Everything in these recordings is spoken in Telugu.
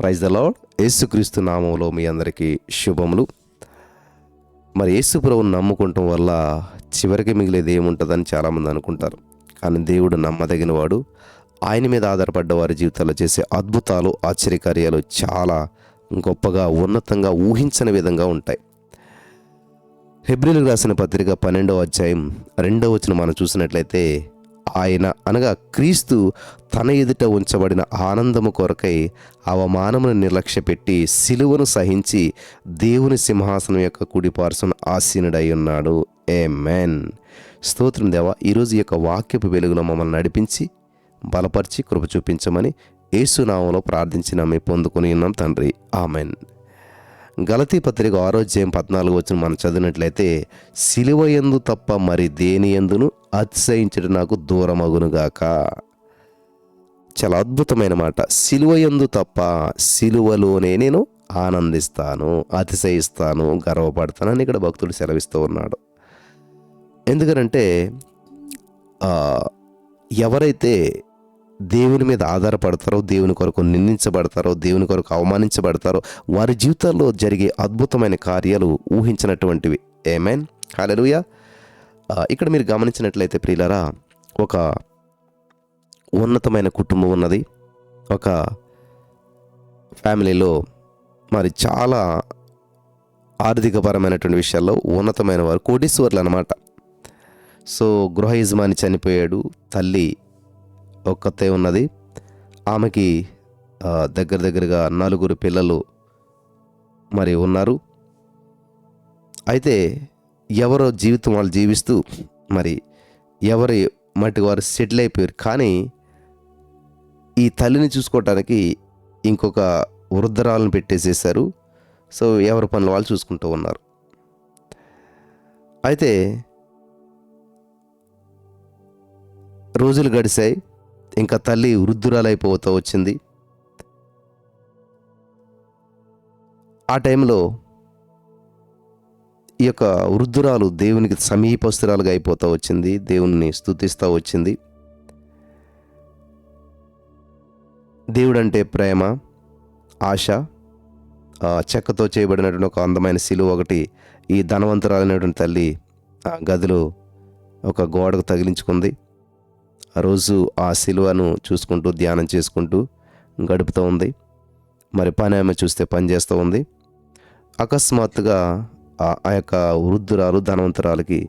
ప్రైజ్ ద లాడ్ యేసుక్రీస్తు నామంలో మీ అందరికీ శుభములు. మరి యేసు ప్రభువుని నమ్ముకుంటాం వల్ల చివరికి మిగిలేది ఏముంటుందని చాలామంది అనుకుంటారు. కానీ దేవుడు నమ్మదగిన వాడు ఆయన మీద ఆధారపడ్డ వారి జీవితాల్లో చేసే అద్భుతాలు ఆశ్చర్యకార్యాలు చాలా గొప్పగా ఉన్నతంగా ఊహించని విధంగా ఉంటాయి. హెబ్రిల్ రాసిన పత్రిక పన్నెండవ అధ్యాయం రెండవ వచ్చిన మనం చూసినట్లయితే ఆయన అనగా క్రీస్తు తన ఎదుట ఉంచబడిన ఆనందము కొరకై అవమానమును నిర్లక్ష్యపెట్టి సిలువను సహించి దేవుని సింహాసనం యొక్క కుడిపార్సును ఆసీనుడై ఉన్నాడు. ఏ మెన్ స్తోత్రం దేవ ఈరోజు యొక్క వాక్యపు వెలుగులో మమ్మల్ని నడిపించి బలపరిచి కృప చూపించమని ఏసునామంలో ప్రార్థించిన మీ పొందుకుని ఉన్నాం తండ్రి. ఆమెన్ గలతీ పత్రిక ఆరోగ్యం పద్నాలుగు వచ్చిన మనం చదివినట్లయితే సిలువ ఎందు తప్ప మరి దేని ఎందును అతిశయించడం నాకు దూరమగునుగాక. చాలా అద్భుతమైన మాట. సిలువ ఎందు తప్ప సిలువలోనే నేను ఆనందిస్తాను అతిశయిస్తాను గర్వపడతానని ఇక్కడ భక్తుడు సెలవిస్తూ ఉన్నాడు. ఎందుకనంటే ఎవరైతే దేవుని మీద ఆధారపడతారో దేవుని కొరకు నిందించబడతారో దేవుని కొరకు అవమానించబడతారో వారి జీవితాల్లో జరిగే అద్భుతమైన కార్యాలు ఊహించినటువంటివి. ఏమైన్ హాలెలుయ ఇక్కడ మీరు గమనించినట్లయితే ప్రియులరా ఒక ఉన్నతమైన కుటుంబం ఉన్నది. ఒక ఫ్యామిలీలో మరి చాలా ఆర్థికపరమైనటువంటి విషయాల్లో ఉన్నతమైన వారు కోటీశ్వర్లు అనమాట సో గృహ యజమాని చనిపోయాడు తల్లి ఒక్కతే ఉన్నది. ఆమెకి దగ్గర దగ్గరగా నలుగురు పిల్లలు మరి ఉన్నారు. అయితే ఎవరో జీవితం వాళ్ళు జీవిస్తూ మరి ఎవరి మట్టి వారు సెటిల్ అయిపోయారు. కానీ ఈ తల్లిని చూసుకోవటానికి ఇంకొక వృద్ధరాలను పెట్టేసేసారు సో ఎవరి పనులు వాళ్ళు చూసుకుంటూ ఉన్నారు. అయితే రోజులు గడిచాయి ఇంకా తల్లి వృద్ధురాలైపోతూ వచ్చింది. ఆ టైంలో ఈ యొక్క వృద్ధురాలు దేవునికి సమీపస్తురాలుగా అయిపోతూ వచ్చింది. దేవుణ్ణి స్థుతిస్తూ వచ్చింది. దేవుడంటే ప్రేమ ఆశ చెక్కతో చేయబడినటువంటి ఒక అందమైన శిలువ ఒకటి ఈ ధనవంతురాలైనటువంటి తల్లి ఆ గదిలో ఒక గోడకు తగిలించుకుంది. ఆ రోజు ఆ శిలువను చూసుకుంటూ ధ్యానం చేసుకుంటూ గడుపుతూ ఉంది. మరి పని ఆమె చూస్తే పని చేస్తూ ఉంది. అకస్మాత్తుగా ఆ- యొక్క వృద్ధురాలు ధనవంతురాలకి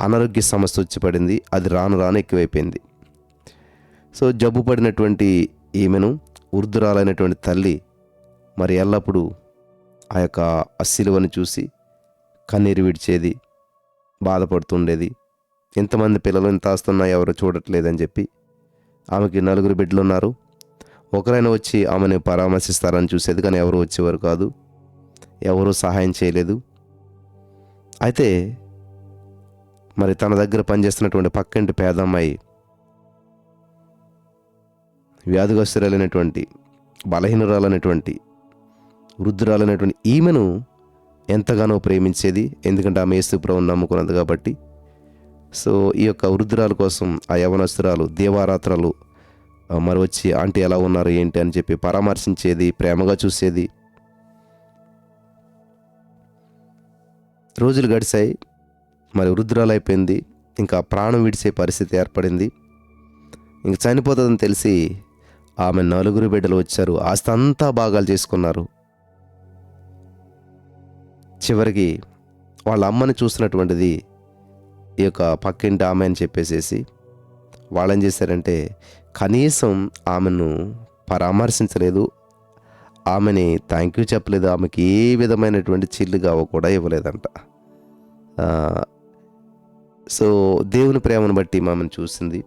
అనారోగ్య సమస్య వచ్చి పడింది. అది రాను రాను ఎక్కువైపోయింది. సో జబ్బు పడినటువంటి ఈమెను వృద్ధురాలైనటువంటి తల్లి మరి ఎల్లప్పుడూ ఆ యొక్క అశిలువను చూసి కన్నీరు విడిచేది బాధపడుతుండేది ఎంతమంది పిల్లలు ఎంత ఆస్తున్నా ఎవరు చూడట్లేదని చెప్పి ఆమెకి నలుగురు బిడ్డలు ఉన్నారు ఒకరైనా వచ్చి ఆమెను పరామర్శిస్తారని చూసేది కానీ ఎవరు వచ్చేవారు కాదు. ఎవరు సహాయం చేయలేదు. అయితే మరి తన దగ్గర పనిచేస్తున్నటువంటి పక్కింటి పేదమ్మాయి వ్యాధిగ్రస్తురాలైనటువంటి బలహీనురాలైనటువంటి వృద్ధురాలైనటువంటి ఈమెను ఎంతగానో ప్రేమించేది. ఎందుకంటే ఆమె యేసు నమ్ముకున్నది కాబట్టి. సో ఈ యొక్క వృద్ధురాల కోసం ఆ యవనస్తురాలు దేవారాత్రాలు మరి వచ్చి ఆంటీ ఎలా ఉన్నారు? ఏంటి? అని చెప్పి పరామర్శించేది ప్రేమగా చూసేది. రోజులు గడిచాయి. మరి వృద్ధురాలు అయిపోయింది. ఇంకా ప్రాణం విడిచే పరిస్థితి ఏర్పడింది. ఇంక చనిపోతుందని తెలిసి ఆమె నలుగురు బిడ్డలు వచ్చారు. ఆస్తి అంతా భాగాలు చేసుకున్నారు. చివరికి వాళ్ళ అమ్మని చూసినటువంటిది ఈ యొక్క పక్కింటి ఆమె అని చెప్పేసేసి వాళ్ళు ఏం చేశారంటే కనీసం ఆమెను పరామర్శించలేదు. ఆమెని థ్యాంక్ యూ చెప్పలేదు. ఆమెకి ఏ విధమైనటువంటి చిల్లుగావ కూడా ఇవ్వలేదంట. సో దేవుని ప్రేమను బట్టి ఆమెను చూసింది.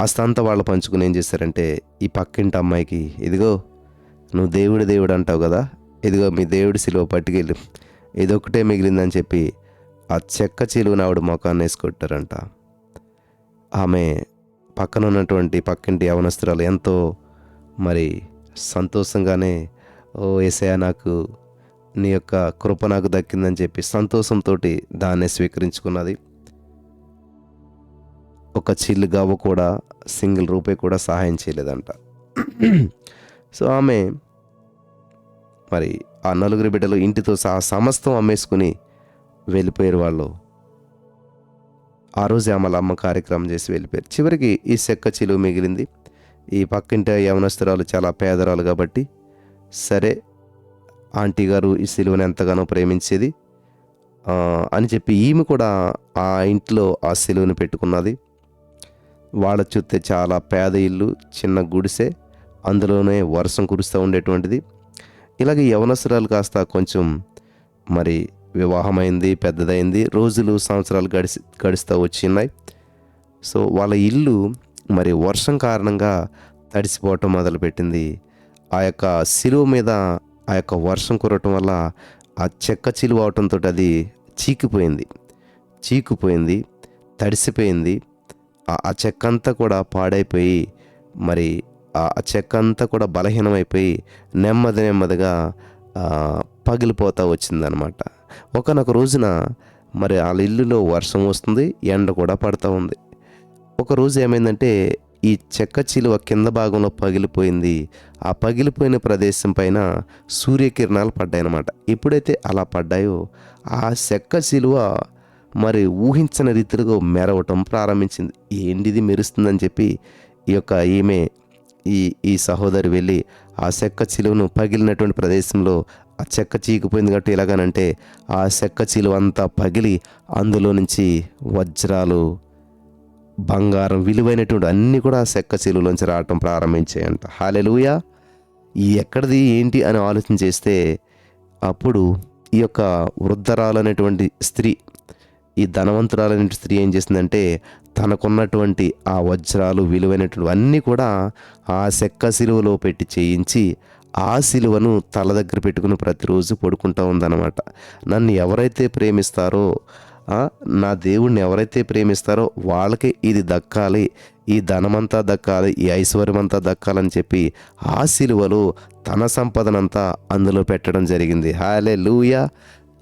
అస్తంతా వాళ్ళు పంచుకుని ఏం చేశారంటే ఈ పక్కింటి అమ్మాయికి ఇదిగో నువ్వు దేవుడు దేవుడు అంటావు కదా ఇదిగో మీ దేవుడి సిలువ పట్టుకెళ్ళి. ఇదొక్కటే మిగిలిందని చెప్పి ఆ చెక్క చిలువని ఆవిడ మొఖాన్ని వేసుకొట్టారంట. ఆమె పక్కన ఉన్నటువంటి పక్కింటి యవనస్తురాలు ఎంతో మరి సంతోషంగానే ఓ ఏసయ నాకు నీ యొక్క కృప నాకు దక్కిందని చెప్పి సంతోషంతో దాన్ని స్వీకరించుకున్నది. ఒక చిల్లు గవ్వ కూడా సింగిల్ రూపాయి కూడా సహాయం చేయలేదంట. సో ఆమె మరి ఆ నలుగురు బిడ్డలు ఇంటితో సహా సమస్తం అమ్మేసుకుని వెళ్ళిపోయారు వాళ్ళు. ఆ రోజు ఆమె అమ్మ కార్యక్రమం చేసి వెళ్ళిపోయారు. చివరికి ఈ చెక్క చిలువ మిగిలింది. ఈ పక్కింటి యవనస్తురాలు చాలా పేదరాలు కాబట్టి సరే ఆంటీ గారు ఈ సిలువను ఎంతగానో ప్రేమించేది. అని చెప్పి ఈమె కూడా ఆ ఇంట్లో ఆ సిలువను పెట్టుకున్నది. వాళ్ళ చూస్తే చాలా పేద ఇల్లు చిన్న గుడిసె అందులోనే వర్షం కురుస్తూ ఉండేటువంటిది. ఇలాగే యవనస్తురాలు కాస్త కొంచెం మరి వివాహమైంది పెద్దదైంది. రోజులు సంవత్సరాలు గడిచి గడుస్తూ వచ్చినాయి. సో వాళ్ళ ఇల్లు మరి వర్షం కారణంగా తడిసిపోవటం మొదలుపెట్టింది. ఆ యొక్క సిలువ మీద ఆ యొక్క వర్షం కురవటం వల్ల ఆ చెక్క చిలువ అవటంతో అది చీకిపోయింది. చీకిపోయింది తడిసిపోయింది. ఆ- చెక్క అంతా కూడా పాడైపోయి మరి ఆ చెక్క అంతా కూడా బలహీనమైపోయి నెమ్మది నెమ్మదిగా ఆ, పగిలిపోతూ వచ్చిందనమాట ఒకనొక రోజున మరి వాళ్ళ ఇల్లులో వర్షం వస్తుంది ఎండ కూడా పడుతూ ఉంది. ఒకరోజు ఏమైందంటే ఈ చెక్క చిలువ కింద భాగంలో పగిలిపోయింది. ఆ పగిలిపోయిన ప్రదేశం పైన సూర్యకిరణాలు పడ్డాయన్నమాట. ఎప్పుడైతే అలా పడ్డాయో ఆ చెక్క చిలువ మరి ఊహించని రీతిలో మెరవటం ప్రారంభించింది. ఏంటిది మెరుస్తుందని చెప్పి ఈ యొక్క ఈమె ఈ ఈ సహోదరి వెళ్ళి ఆ చెక్క చిలువను పగిలినటువంటి ప్రదేశంలో ఆ చెక్క చీకిపోయింది కాబట్టి ఎలాగనంటే ఆ చెక్క చిలువ అంతా పగిలి అందులో నుంచి వజ్రాలు బంగారం విలువైనటువంటి అన్నీ కూడా ఆ చెక్క చిలువలోంచి రావటం ప్రారంభించాయంట హాలెలుయా ఈ ఎక్కడిది ఏంటి అని ఆలోచన చేస్తే అప్పుడు ఈ యొక్క వృద్ధరాలు అనేటువంటి స్త్రీ ఈ ధనవంతురాలనే స్త్రీ ఏం చేసిందంటే తనకున్నటువంటి ఆ వజ్రాలు విలువైనటువంటి అన్నీ కూడా ఆ చెక్క సిలువలో పెట్టి చేయించి ఆ సిలువను తల దగ్గర పెట్టుకుని ప్రతిరోజు పడుకుంటూ ఉందన్నమాట. నన్ను ఎవరైతే ప్రేమిస్తారో నా దేవుణ్ణి ఎవరైతే ప్రేమిస్తారో వాళ్ళకి ఇది దక్కాలి. ఈ ధనమంతా దక్కాలి ఈ ఐశ్వర్యమంతా దక్కాలని చెప్పి ఆ సిలువలో తన సంపదనంతా అందులో పెట్టడం జరిగింది. హాలే లూయా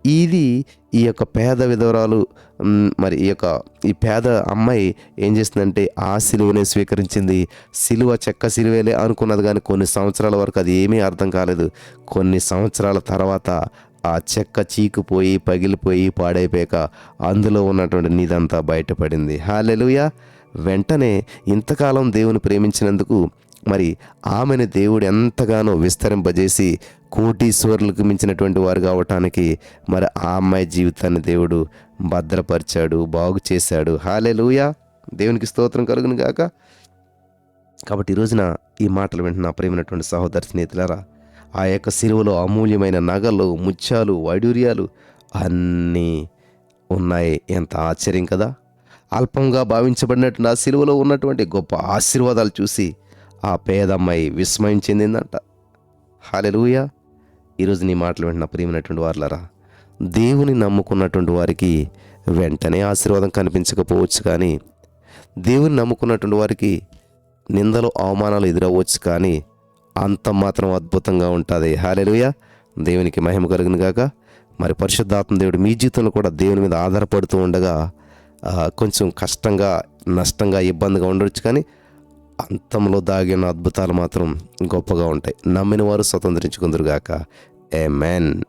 ఇది ఈ యొక్క పేద విధవరాలు మరి ఈ యొక్క ఈ పేద అమ్మాయి ఏం చేస్తుందంటే ఆ సిలువనే స్వీకరించింది. సిలువ చెక్క సిలువేలే అనుకున్నది కానీ కొన్ని సంవత్సరాల వరకు అది ఏమీ అర్థం కాలేదు. కొన్ని సంవత్సరాల తర్వాత ఆ చెక్క చీకుపోయి పగిలిపోయి పాడైపోయాక అందులో ఉన్నటువంటి నీదంతా బయటపడింది. హాలెలుయా వెంటనే ఇంతకాలం దేవుని ప్రేమించినందుకు మరి ఆమెను దేవుడు ఎంతగానో విస్తరింపజేసి కోటీశ్వరులకు మించినటువంటి వారు కావటానికి మరి ఆ అమ్మాయి జీవితాన్ని దేవుడు భద్రపరిచాడు బాగు చేశాడు. హాలెలుయా దేవునికి స్తోత్రం కలుగును గాక. కాబట్టి ఈరోజున రోజున ఈ మాటలు వింటున్న ప్రేమైనటువంటి సహోదర స్నేహితులారా ఆ యొక్క సిలువలో అమూల్యమైన నగలు ముత్యాలు వైడూర్యాలు అన్నీ ఉన్నాయి. ఎంత ఆశ్చర్యం కదా! అల్పంగా భావించబడినట్టు ఆ సిలువలో ఉన్నటువంటి గొప్ప ఆశీర్వాదాలు చూసి ఆ పేదమ్మాయి విస్మయం చెందిందంట. హాలెలుయ ఈరోజు నీ మాటలు వింటున్న ప్రియమైనటువంటి వారులరా దేవుని నమ్ముకున్నటువంటి వారికి వెంటనే ఆశీర్వాదం కనిపించకపోవచ్చు కానీ దేవుని నమ్ముకున్నటువంటి వారికి నిందలు అవమానాలు ఎదురవ్వచ్చు కానీ అంత మాత్రం అద్భుతంగా ఉంటుంది. హాలెలుయ దేవునికి మహిమ కలుగును గాక. మరి పరిశుద్ధాత్మ దేవుడు మీ జీవితంలో కూడా దేవుని మీద ఆధారపడుతూ ఉండగా కొంచెం కష్టంగా నష్టంగా ఇబ్బందిగా ఉండొచ్చు కానీ అంతంలో దాగిన అద్భుతాలు మాత్రం గొప్పగా ఉంటాయి. నమ్మిన వారు స్వతంత్రించుకుందరుగాక ఏ మ్యాన్